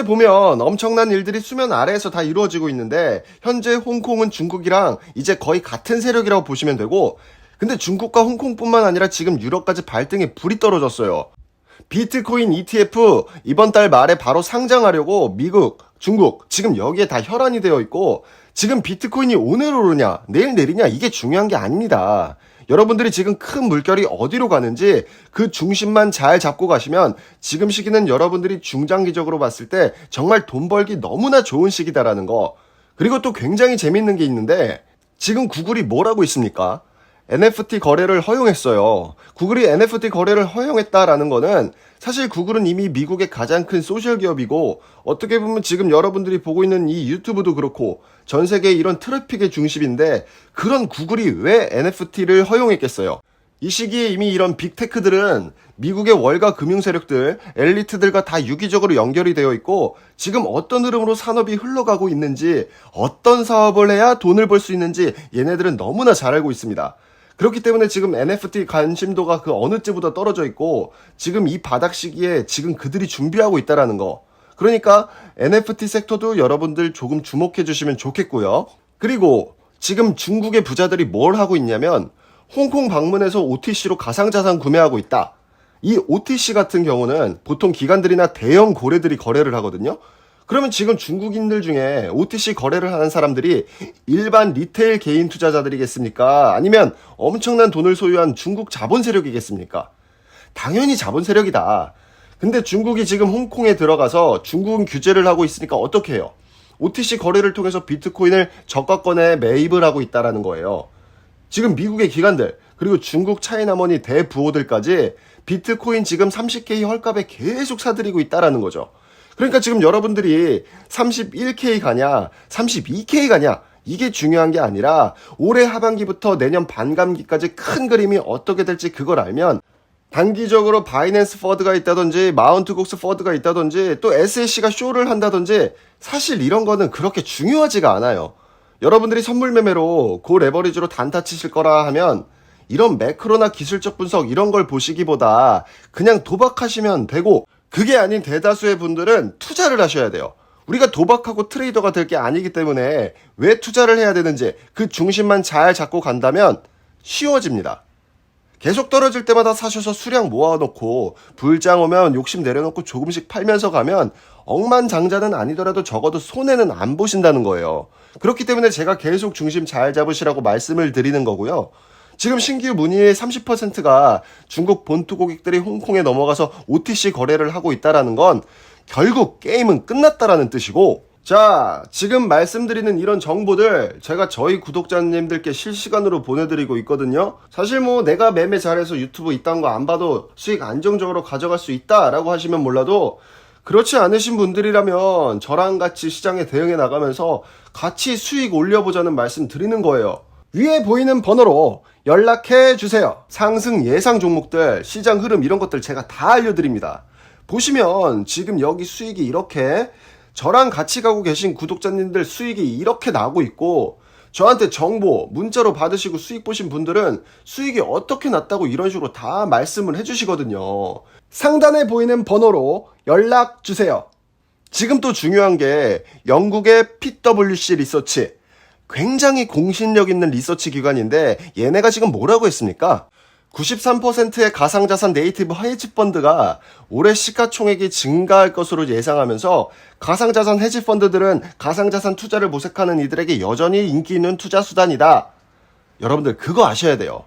현재 보면 엄청난 일들이 수면 아래에서 다 이루어지고 있는데 현재 홍콩은 중국이랑 이제 거의 같은 세력이라고 보시면 되고 근데 중국과 홍콩뿐만 아니라 지금 유럽까지 발등에 불이 떨어졌어요. 비트코인 ETF 이번 달 말에 바로 상장하려고 미국, 중국 지금 여기에 다 혈안이 되어 있고 지금 비트코인이 오늘 오르냐 내일 내리냐 이게 중요한 게 아닙니다. 여러분들이 지금 큰 물결이 어디로 가는지 그 중심만 잘 잡고 가시면 지금 시기는 여러분들이 중장기적으로 봤을 때 정말 돈 벌기 너무나 좋은 시기다라는 거. 그리고 또 굉장히 재밌는 게 있는데 지금 구글이 뭘 하고 있습니까? NFT 거래를 허용했어요. 구글이 NFT 거래를 허용했다라는 거는 사실 구글은 이미 미국의 가장 큰 소셜 기업이고 어떻게 보면 지금 여러분들이 보고 있는 이 유튜브도 그렇고 전 세계 이런 트래픽의 중심인데 그런 구글이 왜 NFT를 허용했겠어요? 이 시기에 이미 이런 빅테크들은 미국의 월가 금융 세력들, 엘리트들과 다 유기적으로 연결이 되어 있고 지금 어떤 흐름으로 산업이 흘러가고 있는지 어떤 사업을 해야 돈을 벌 수 있는지 얘네들은 너무나 잘 알고 있습니다. 그렇기 때문에 지금 NFT 관심도가 그 어느 때보다 떨어져 있고 지금 이 바닥 시기에 지금 그들이 준비하고 있다라는 거. 그러니까 NFT 섹터도 여러분들 조금 주목해 주시면 좋겠고요. 그리고 지금 중국의 부자들이 뭘 하고 있냐면 홍콩 방문해서 OTC로 가상자산 구매하고 있다. 이 OTC 같은 경우는 보통 기관들이나 대형 고래들이 거래를 하거든요. 그러면 지금 중국인들 중에 OTC 거래를 하는 사람들이 일반 리테일 개인 투자자들이겠습니까? 아니면 엄청난 돈을 소유한 중국 자본 세력이겠습니까? 당연히 자본 세력이다. 근데 중국이 지금 홍콩에 들어가서 중국은 규제를 하고 있으니까 어떻게 해요? OTC 거래를 통해서 비트코인을 저가권에 매입을 하고 있다라는 거예요. 지금 미국의 기관들 그리고 중국 차이나머니 대부호들까지 비트코인 지금 30K 헐값에 계속 사들이고 있다라는 거죠. 그러니까 지금 여러분들이 31K 가냐, 32K 가냐, 이게 중요한 게 아니라 올해 하반기부터 내년 반감기까지 큰 그림이 어떻게 될지 그걸 알면 단기적으로 바이낸스 퍼드가 있다든지 마운트 곡스 퍼드가 있다든지 또 SEC가 쇼를 한다든지 사실 이런 거는 그렇게 중요하지가 않아요. 여러분들이 선물 매매로 고 레버리지로 단타 치실 거라 하면 이런 매크로나 기술적 분석 이런 걸 보시기보다 그냥 도박하시면 되고 그게 아닌 대다수의 분들은 투자를 하셔야 돼요. 우리가 도박하고 트레이더가 될 게 아니기 때문에 왜 투자를 해야 되는지 그 중심만 잘 잡고 간다면 쉬워집니다. 계속 떨어질 때마다 사셔서 수량 모아놓고 불장 오면 욕심 내려놓고 조금씩 팔면서 가면 억만장자는 아니더라도 적어도 손해는 안 보신다는 거예요. 그렇기 때문에 제가 계속 중심 잘 잡으시라고 말씀을 드리는 거고요. 지금 신규 문의의 30%가 중국 본토 고객들이 홍콩에 넘어가서 OTC 거래를 하고 있다라는 건 결국 게임은 끝났다라는 뜻이고 자, 지금 말씀드리는 이런 정보들 제가 저희 구독자님들께 실시간으로 보내드리고 있거든요. 사실 뭐 내가 매매 잘해서 유튜브 이딴 거 안 봐도 수익 안정적으로 가져갈 수 있다라고 하시면 몰라도 그렇지 않으신 분들이라면 저랑 같이 시장에 대응해 나가면서 같이 수익 올려보자는 말씀 드리는 거예요. 위에 보이는 번호로 연락해 주세요. 상승 예상 종목들, 시장 흐름 이런 것들 제가 다 알려드립니다. 보시면 지금 여기 수익이 이렇게 저랑 같이 가고 계신 구독자님들 수익이 이렇게 나고 있고 저한테 정보 문자로 받으시고 수익 보신 분들은 수익이 어떻게 났다고 이런 식으로 다 말씀을 해주시거든요. 상단에 보이는 번호로 연락 주세요. 지금 또 중요한 게 영국의 PwC 리서치 굉장히 공신력 있는 리서치 기관인데 얘네가 지금 뭐라고 했습니까? 93%의 가상자산 네이티브 헤지 펀드가 올해 시가총액이 증가할 것으로 예상하면서 가상자산 헤지 펀드들은 가상자산 투자를 모색하는 이들에게 여전히 인기 있는 투자 수단이다. 여러분들 그거 아셔야 돼요.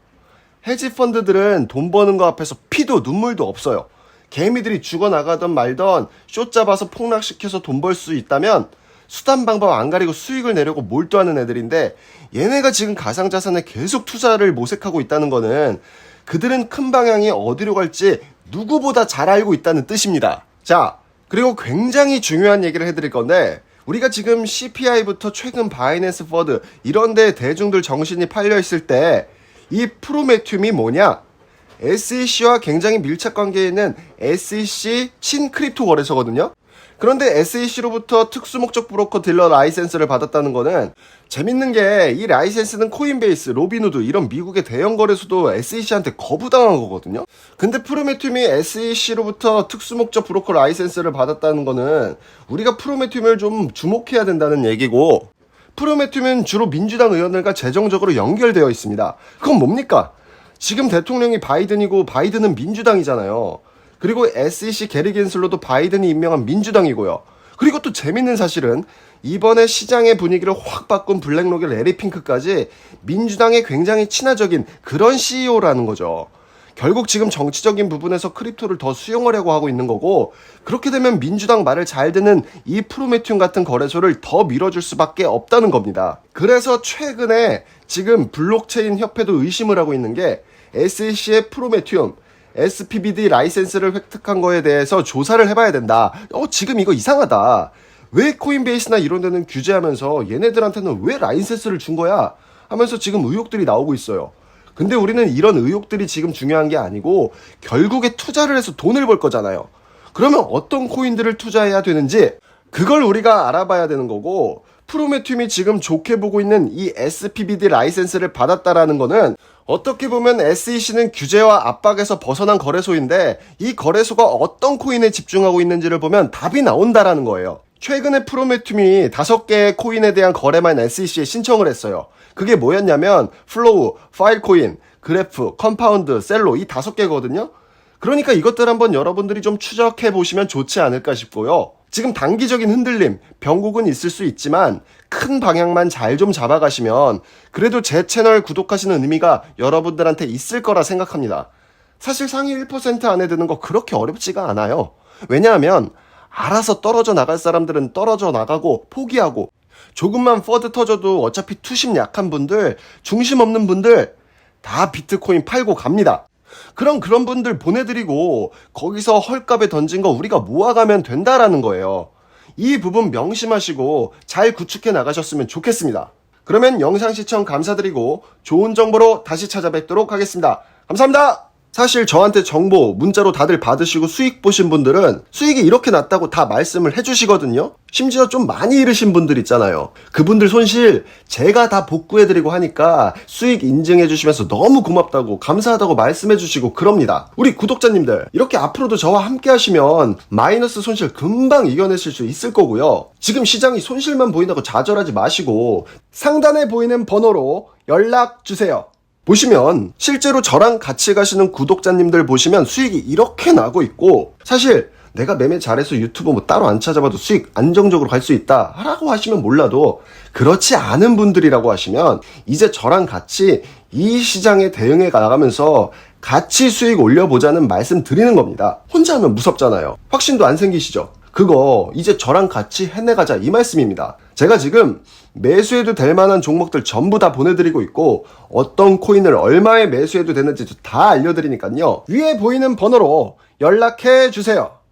헤지 펀드들은 돈 버는 거 앞에서 피도 눈물도 없어요. 개미들이 죽어나가던 말던 쇼 잡아서 폭락시켜서 돈 벌 수 있다면 수단 방법 안 가리고 수익을 내려고 몰두하는 애들인데 얘네가 지금 가상 자산에 계속 투자를 모색하고 있다는 거는 그들은 큰 방향이 어디로 갈지 누구보다 잘 알고 있다는 뜻입니다. 자, 그리고 굉장히 중요한 얘기를 해드릴 건데 우리가 지금 CPI부터 최근 바이낸스 퍼드 이런 데 대중들 정신이 팔려 있을 때 이 프로메튬이 뭐냐? SEC와 굉장히 밀착 관계에 있는 SEC 친 크립토 거래소거든요. 그런데 SEC로부터 특수 목적 브로커 딜러 라이센스를 받았다는 거는 재밌는 게 이 라이센스는 코인베이스, 로비누드 이런 미국의 대형 거래소도 SEC한테 거부당한 거거든요. 근데 프로메튬이 SEC로부터 특수 목적 브로커 라이센스를 받았다는 거는 우리가 프로메튬을 좀 주목해야 된다는 얘기고 프로메튬은 주로 민주당 의원들과 재정적으로 연결되어 있습니다. 그건 뭡니까? 지금 대통령이 바이든이고 바이든은 민주당이잖아요. 그리고 SEC 게리 겐슬로도 바이든이 임명한 민주당이고요. 그리고 또 재밌는 사실은 이번에 시장의 분위기를 확 바꾼 블랙록의 레리 핑크까지 민주당에 굉장히 친화적인 그런 CEO라는 거죠. 결국 지금 정치적인 부분에서 크립토를 더 수용하려고 하고 있는 거고 그렇게 되면 민주당 말을 잘 듣는 이 프로메튬 같은 거래소를 더 밀어줄 수밖에 없다는 겁니다. 그래서 최근에 지금 블록체인 협회도 의심을 하고 있는 게 SEC의 프로메튬 SPBD 라이센스를 획득한 거에 대해서 조사를 해봐야 된다. 어, 지금 이거 이상하다. 왜 코인베이스나 이런 데는 규제하면서 얘네들한테는 왜 라이센스를 준 거야? 하면서 지금 의혹들이 나오고 있어요. 근데 우리는 이런 의혹들이 지금 중요한 게 아니고 결국에 투자를 해서 돈을 벌 거잖아요. 그러면 어떤 코인들을 투자해야 되는지 그걸 우리가 알아봐야 되는 거고 프로메튬이 지금 좋게 보고 있는 이 SPBD 라이센스를 받았다라는 거는 어떻게 보면 SEC는 규제와 압박에서 벗어난 거래소인데 이 거래소가 어떤 코인에 집중하고 있는지를 보면 답이 나온다라는 거예요. 최근에 프로메튬이 다섯 개의 코인에 대한 거래만 SEC에 신청을 했어요. 그게 뭐였냐면 플로우, 파일코인, 그래프, 컴파운드, 셀로 이 다섯 개거든요. 그러니까 이것들 한번 여러분들이 좀 추적해 보시면 좋지 않을까 싶고요. 지금 단기적인 흔들림, 변곡은 있을 수 있지만 큰 방향만 잘 좀 잡아가시면 그래도 제 채널 구독하시는 의미가 여러분들한테 있을 거라 생각합니다. 사실 상위 1% 안에 드는 거 그렇게 어렵지가 않아요. 왜냐하면 알아서 떨어져 나갈 사람들은 떨어져 나가고 포기하고 조금만 퍼드 터져도 어차피 투심 약한 분들, 중심 없는 분들 다 비트코인 팔고 갑니다. 그럼 그런 분들 보내드리고 거기서 헐값에 던진 거 우리가 모아가면 된다라는 거예요. 이 부분 명심하시고 잘 구축해 나가셨으면 좋겠습니다. 그러면 영상 시청 감사드리고 좋은 정보로 다시 찾아뵙도록 하겠습니다. 감사합니다! 사실 저한테 정보 문자로 다들 받으시고 수익 보신 분들은 수익이 이렇게 났다고 다 말씀을 해주시거든요. 심지어 좀 많이 잃으신 분들 있잖아요. 그분들 손실 제가 다 복구해드리고 하니까 수익 인증해주시면서 너무 고맙다고 감사하다고 말씀해주시고 그럽니다. 우리 구독자님들 이렇게 앞으로도 저와 함께 하시면 마이너스 손실 금방 이겨내실 수 있을 거고요. 지금 시장이 손실만 보인다고 좌절하지 마시고 상단에 보이는 번호로 연락 주세요. 보시면 실제로 저랑 같이 가시는 구독자님들 보시면 수익이 이렇게 나고 있고 사실 내가 매매 잘해서 유튜브 뭐 따로 안 찾아봐도 수익 안정적으로 갈 수 있다 라고 하시면 몰라도 그렇지 않은 분들이라고 하시면 이제 저랑 같이 이 시장에 대응해 나가면서 같이 수익 올려보자는 말씀 드리는 겁니다. 혼자 하면 무섭잖아요. 확신도 안 생기시죠? 그거 이제 저랑 같이 해내가자 이 말씀입니다. 제가 지금 매수해도 될 만한 종목들 전부 다 보내드리고 있고 어떤 코인을 얼마에 매수해도 되는지 다 알려드리니까요. 위에 보이는 번호로 연락해 주세요.